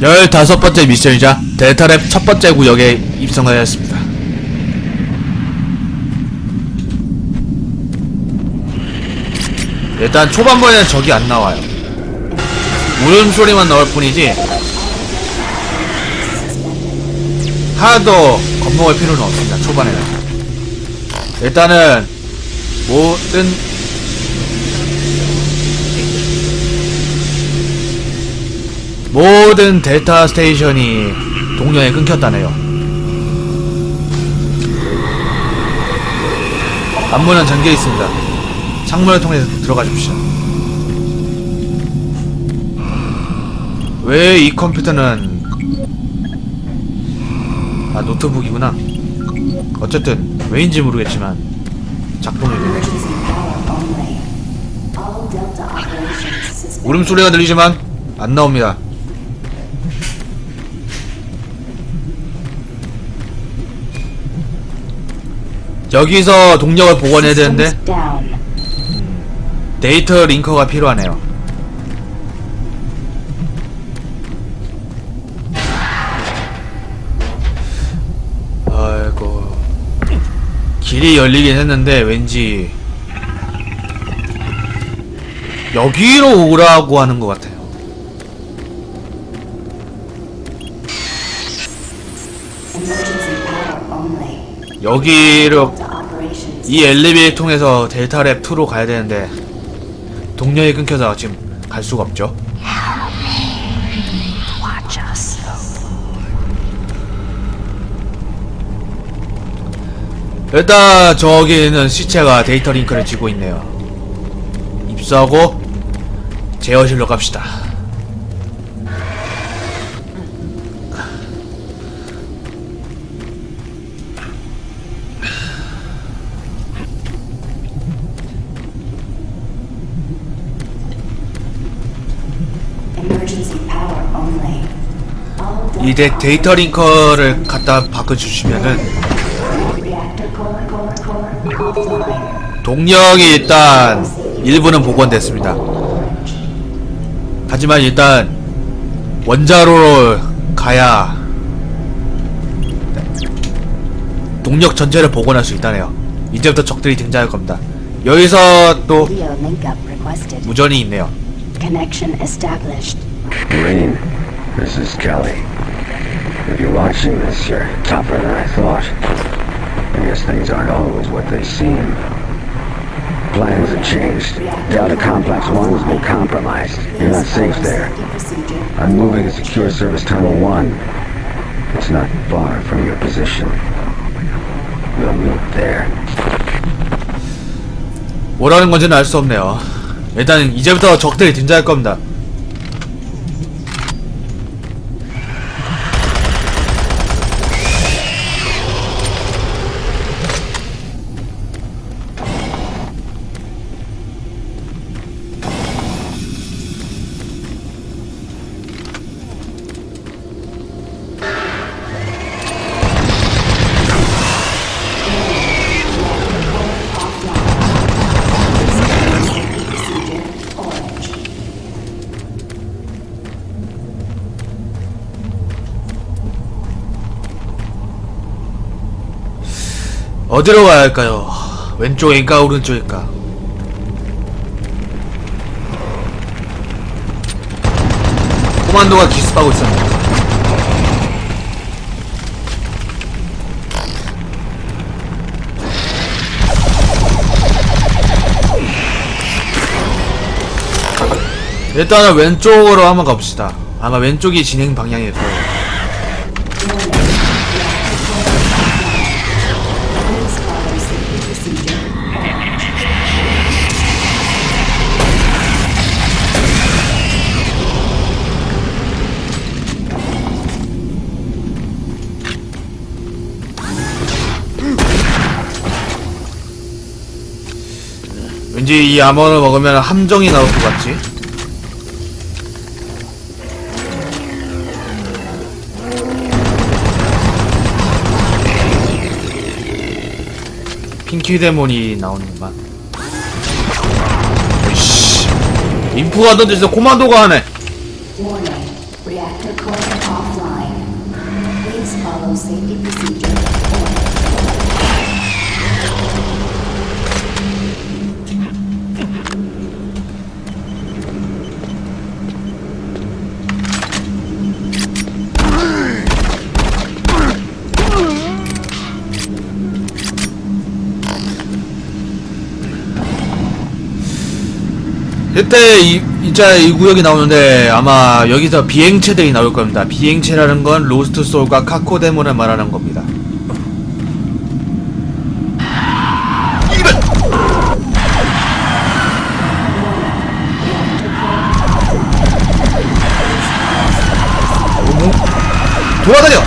15번째 미션이자 델타랩 첫 번째 구역에 입성하였습니다. 일단 초반부에는 적이 안 나와요. 울음소리만 나올 뿐이지 하나도 겁먹을 필요는 없습니다. 초반에는. 일단은 모든 모든 델타 스테이션이 동료에 끊겼다네요. 안문은 잠겨 있습니다. 창문을 통해 들어가 줍시다. 왜 이 컴퓨터는 아 노트북이구나. 어쨌든 왜인지 모르겠지만 작동이 되네. 울음소리가 들리지만 안 나옵니다. 여기서 동력을 복원해야 되는데. 데이터 링커가 필요하네요. 아이고 길이 열리긴 했는데 왠지 여기로 오라고 하는 것 같아요. Emergency power only. 여기로. 이 엘리베이터 통해서 델타랩 2로 가야 되는데 동력이 끊겨서 지금 갈 수가 없죠. 일단 저기는 시체가 데이터 링크를 쥐고 있네요. 입수하고 제어실로 갑시다. 이제 데이터 링커를 갖다 바꿔주시면은. 동력이 일단 일부는 복원됐습니다. 하지만 일단 원자로로 가야 동력 전체를 복원할 수 있다네요. 이제부터 적들이 등장할 겁니다. 여기서 또. 무전이 있네요. Green, this is Kelly. If you're watching this, you're tougher than I thought. I guess things aren't always what they seem. Plans have changed. Delta Complex 1 has been compromised. You're not safe there. Safety procedure. I'm moving to Secure Service Tunnel 1. It's not far from your position. We'll meet there. 뭐라는 건지는 알 수 없네요. 일단 이제부터 적들이 등장할 겁니다. 어디로 가야 할까요? 왼쪽일까 오른쪽일까? 코만도가 기습하고 있었네. 일단은 왼쪽으로 한번 가봅시다. 아마 왼쪽이 진행 방향일 거예요. 왠지 이 암호를 먹으면 함정이 나올 것 같지? 핑키 데몬이 나오는구만. 이씨. 인프가 던져서 코만도가 하네. Warning. 이때 이, 이제 이 구역이 나오는데 아마 여기서 비행체들이 나올 겁니다. 비행체라는 건 로스트 소울과 카코데몬을 말하는 겁니다. 돌아다녀!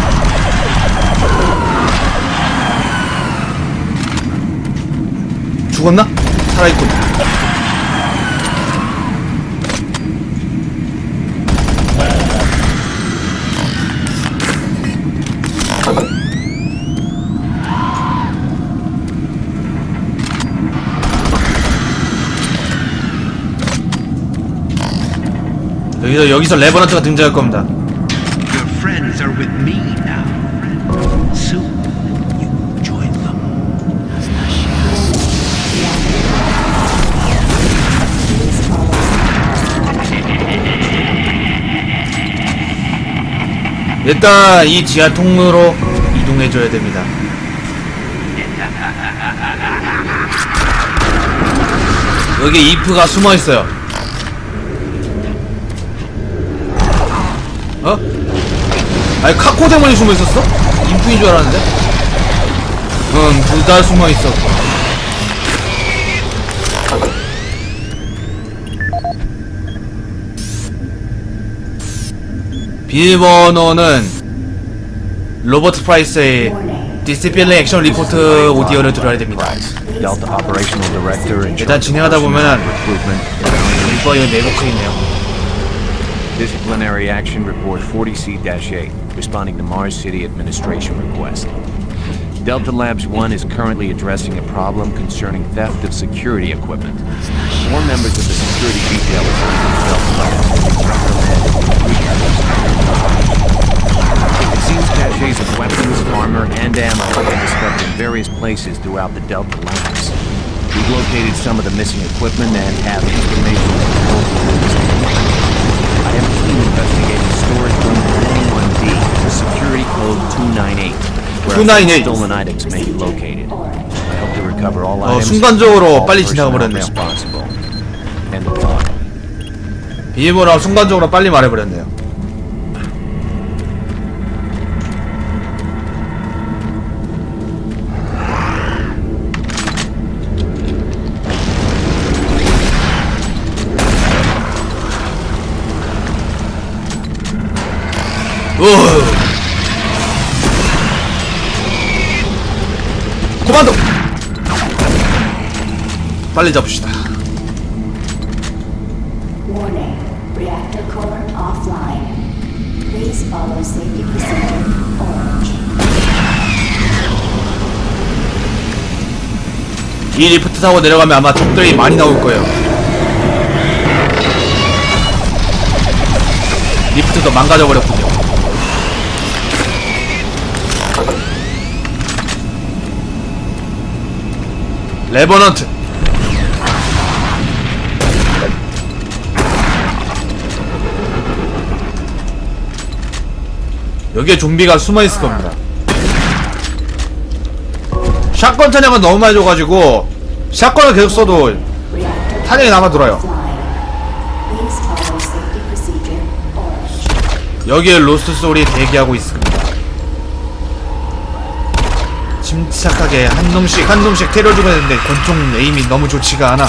죽었나? 살아있군. 여기서 여기서 레버넌트가 등장할 겁니다. 일단 이 지하 통로로 이동해 줘야 됩니다. 여기 이프가 숨어 있어요. 어? 아니 카코데몬이 숨어 있었어? 인프인 줄 알았는데? 응, 둘 다 숨어 있었고. 비밀번호는 로버트 프라이스의 디스플레이 액션 리포트 오디오를 들어야 됩니다. 일단 진행하다 recruitment. 이거 이거 내복해 있네요. Disciplinary Action Report 40C-8, responding to Mars City Administration request. Delta Labs 1 is currently addressing a problem concerning theft of security equipment. Four members of the security detail assigned to Delta Labs. It seems caches of weapons, armor, and ammo have been discovered in various places throughout the Delta Labs. We've located some of the missing equipment and have information investigating storage room 21D to security code 298, where 298. stolen items may be located. I hope to recover all 어, items. 순간적으로 빨리 지나가 버렸네요. responsible. End of log. 비밀번호 순간적으로 빨리 말해버렸네요. 오. 코만도. 빨리 잡읍시다. Warning. Reactor core offline. Please follow safety procedure. Orange. 이 리프트 타고 내려가면 아마 적들이 많이 나올 거예요. 리프트도 망가져 버렸군요. 레버넌트. 여기에 좀비가 숨어 있을 겁니다. 샷건 탄약은 너무 많이 줘가지고 샷건을 계속 써도 탄약이 남아 돌아요. offline. Please follow safety procedure. Orange. 여기에 로스트 소리 대기하고 있습 침착하게 한 놈씩 한 놈씩 때려주고 있는데 권총 에임이 너무 좋지가 않아.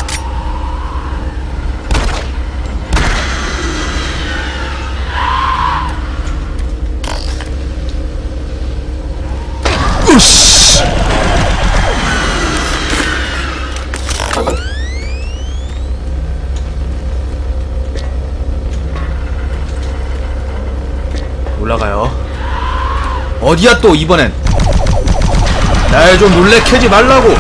올라가요. 어디야 또 이번엔? 날 좀 놀래켜지 말라고.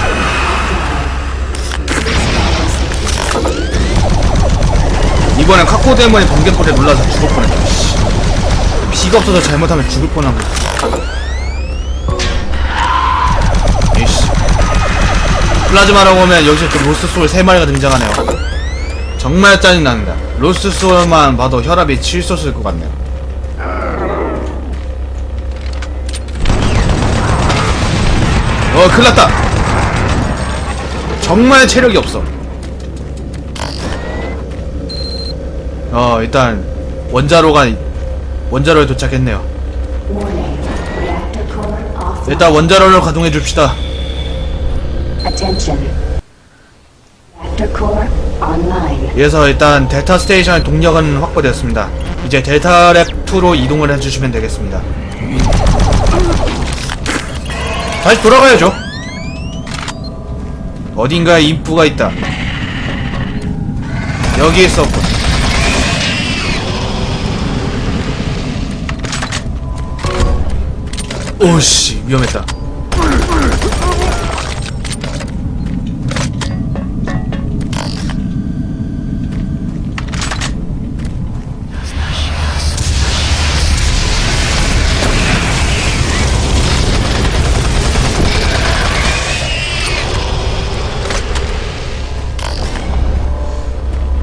이번엔 카코 데몬의 번개불에 놀라서 죽을 뻔했다. 씨. 피가 없어서 잘못하면 죽을 뻔한 거. 이씨. 플라즈마라고 하면 여기서 또 로스트 소울 3마리가 등장하네요. 정말 짜증납니다. 로스트 소울만 봐도 혈압이 치솟을 것 같네요. 어, 큰일 났다! 정말 체력이 없어. 어, 일단, 원자로가, 원자로에 도착했네요. 일단 원자로를 가동해 줍시다. 그래서 일단 델타 스테이션의 동력은 확보되었습니다. 이제 델타 랩 2로 이동을 해주시면 되겠습니다. 다시 돌아가야죠. 어딘가에 인프가 있다. 여기 있었군. 오씨 위험했다.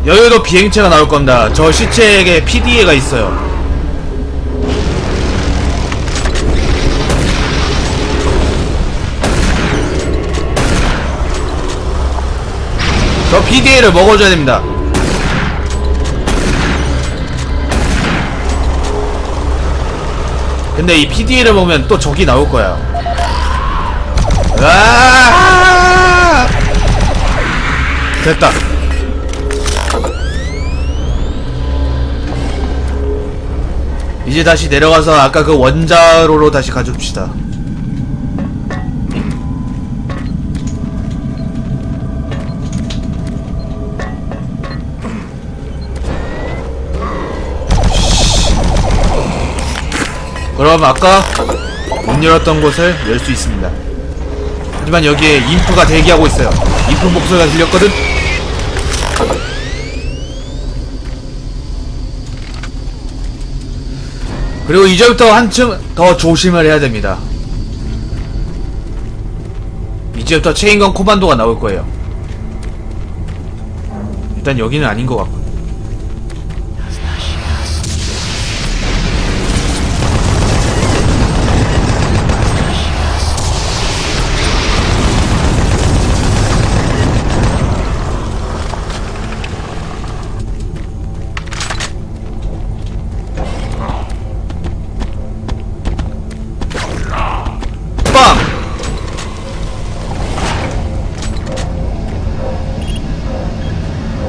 여기도 비행체가 나올 겁니다. 저 시체에게 PDA가 있어요. 저 PDA를 먹어줘야 됩니다. 근데 이 PDA를 먹으면 또 적이 나올 거야. 아! 됐다. 이제 다시 내려가서 아까 그 원자로로 다시 가줍시다. 그럼 아까 문 열었던 곳을 열 수 있습니다. 하지만 여기에 인프가 대기하고 있어요. 인프 목소리가 들렸거든? 그리고 이제부터 한층 더 조심을 해야 됩니다. 이제부터 체인건 코만도가 나올 거예요. 일단 여기는 아닌 것 같고.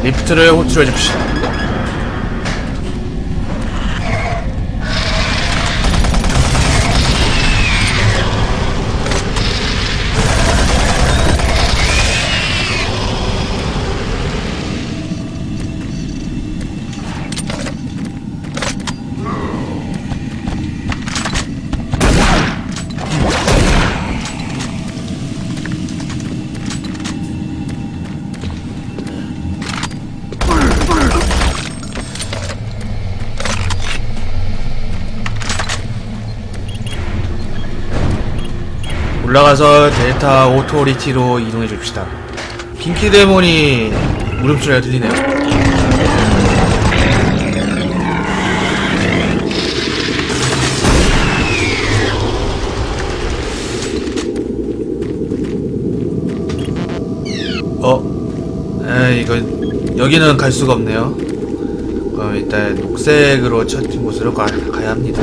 리프트를 호출해 줍시다. 올라가서 델타 오토리티로 이동해 줍시다. 핑키 데몬이 물음소리가 들리네요. 어? 에 이건 여기는 갈 수가 없네요. 그럼 일단 녹색으로 쳐진 곳으로 가, 가야 합니다.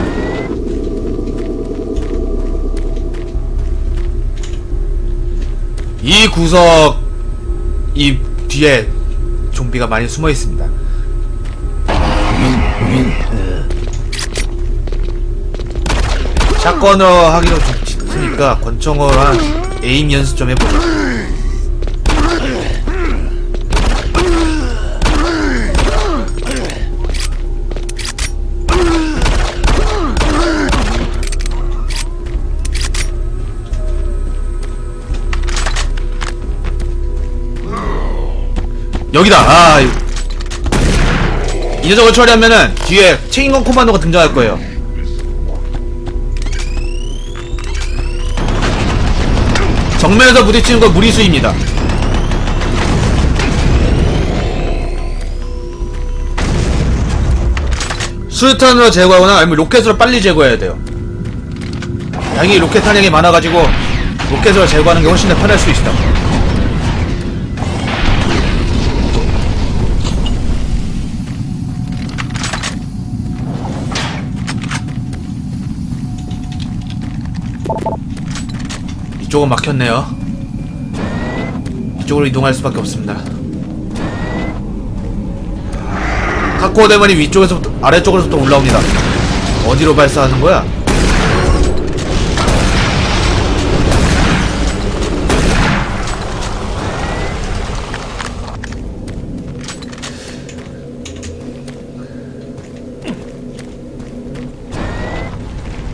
이 구석 이 뒤에 좀비가 많이 숨어 있습니다. 샷건으로 하기도 좀 짙으니까 권총으로한 에임 연습 좀 해보자. 여기다. 아 이 녀석을 처리하면은 뒤에 체인건 코만도가 등장할 거예요. 정면에서 부딪히는 건 무리수입니다. 수류탄으로 제거하거나 아니면 로켓으로 빨리 제거해야 돼요. 양이 로켓 탄약이 많아가지고 로켓으로 제거하는 게 훨씬 더 편할 수 있다 이쪽은 막혔네요. 이쪽으로 이동할 수밖에 없습니다. 카코어 대만이 위쪽에서부터 아래쪽으로부터 올라옵니다. 어디로 발사하는 거야?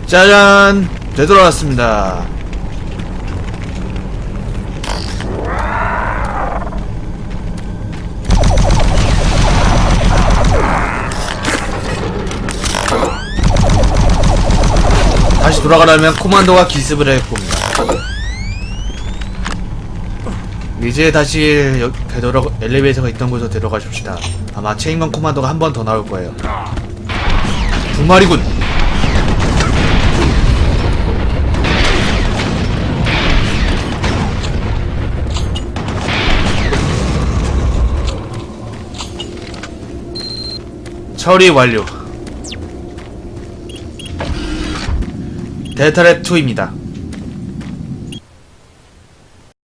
짜잔! 되돌아왔습니다. 돌아가려면 코만도가 기습을 할 겁니다. 이제 다시 여, 되돌아 엘리베이터가 있던 곳으로 데려가 줍시다. 아마 체인건 코만도가 한 번 더 나올 거예요. 두 마리군. 처리 완료. 데타랩 2입니다.